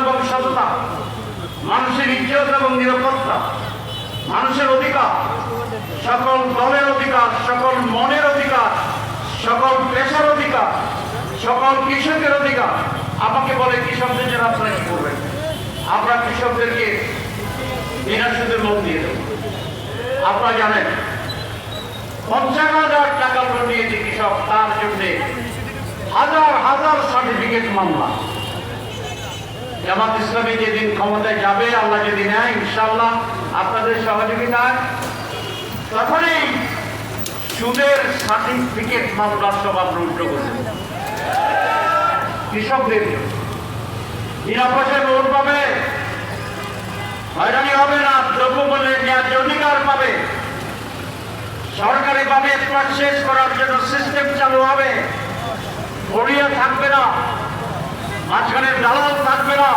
এবং সততা, মানুষের ইজ্জত এবং নিরাপত্তা, মানুষের অধিকার, সকল দলের অধিকার, সকল মনের অধিকার, সকল পেশার অধিকার, সকল কৃষকের অধিকার, আমাকে বলে কৃষকদের জন্য আপনারা কি করবেন? আমরা কৃষকদেরকে বিনা সুদের লোন দিয়ে দেব। আপনারা জানেন, পঞ্চাশ হাজার টাকা লোন নিয়েছে কৃষক, তার জন্য হাজার হাজার সার্টিফিকেট মামলা। জামাত ইসলামী যেদিন ক্ষমতায় যাবে আল্লাহ যদি নেয় ইনশাল্লাহ আপনাদের সহযোগিতায় তখনই সুদের সার্টিফিকেট মামলা সব উল্টো করবেন কৃষকদের নিরাপদে লোন পাবে। হয়রানি হবে না দ্রব্যমূল্যের ন্যায্য অধিকার পাবে। সরকারিভাবে শেষ করার জন্য সিস্টেম চালু হবে। গড়িয়া থাকবে না। মাঝখানে দালাল থাকবে না।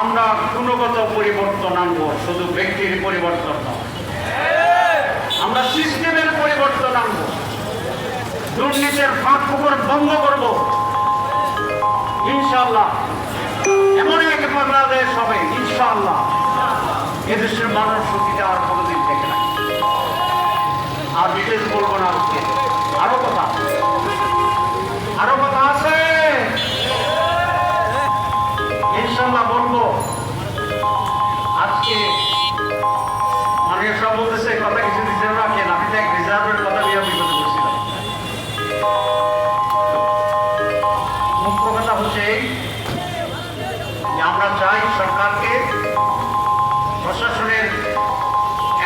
আমরা গুণগত পরিবর্তন আনব, শুধু ব্যক্তির পরিবর্তন নয়। আমরা সিস্টেমের পরিবর্তন আনব। দুর্নীতির ফাঁক পুকুর বন্ধ করব। ইনশাল্লাহ এমন এক বাংলাদেশ হবে ইনশাল্লাহ এদেশের মানুষ সুখীটা আর কোনোদিন দেখে না আর বিশেষ বলব না আজকে। আজকে মাননীয় সব বলতেছে, কথা কিছু রিজার্ভ রাখেন। আমি এক রিজার্ভের কথা নিয়ে আমি কথা বলছিলাম মুখ্য কথা হচ্ছে আমরা চাই সরকারকে প্রশাসনের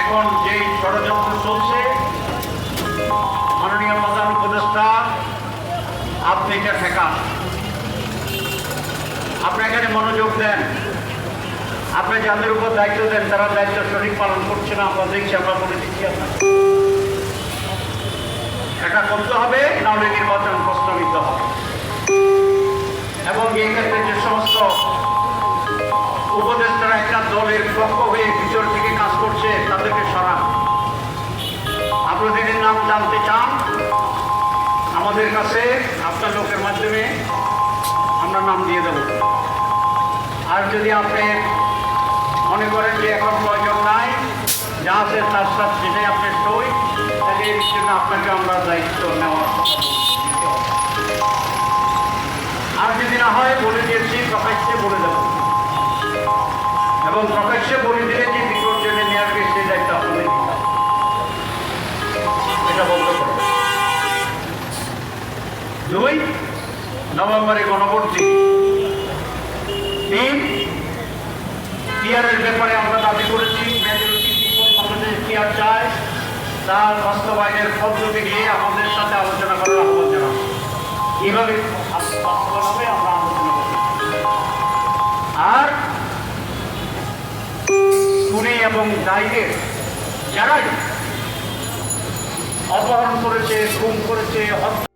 এখন যে ষড়যন্ত্র চলছে, মাননীয় প্রধান উপদেষ্টা, আপনি এটা ঠেকান। আপনি এখানে মনোযোগ দেন। আপনি যাদের উপর দায়িত্ব দেন, তারা দায়িত্ব সঠিক পালন করছে না, আমরা দেখছি, আমরা বলে দিচ্ছি আপনাকে এটা করতে হবে নাহলে নির্বাচন প্রস্তাবিত হবে। এবং এই ক্ষেত্রে যে সমস্ত উপদেষ্টারা একটা দলের পক্ষ হয়ে ভিতর থেকে কাজ করছে, তাদেরকে সরান। আপনাদের নাম জানতে চান, আমাদের কাছে আপনার লোকের মাধ্যমে আমরা নাম দিয়ে দেব। আর যদি আপনি মনে করেন যে এখন প্রয়োজন নাই? যা আছে তার সাথে সেটাই আপনি সই। তাহলে এর জন্য আপনাকে আমরা দায়িত্ব নেওয়ার আর যদি না হয়, বলে দিয়েছি, প্রকাশ্যে বলে দেব। এবং প্রকাশ্যে বলে দিলে যে বিপর্যনে নিয়ে আসবে সেই দায়িত্ব আপনাদের এটা দুই নভেম্বরে গণভোট পিয়ারের ব্যাপারে আমরা দাবি করেছি মেজরিটি পিপল বাংলাদেশ পিয়ার চায়, তার বাস্তবায়নের পদ্ধতি নিয়ে আমাদের সাথে আলোচনা করার আহ্বান জানাব। করব আর খুনি এবং দায়ীদের যারাই অপহরণ করেছে, খুন করেছে, হত্যা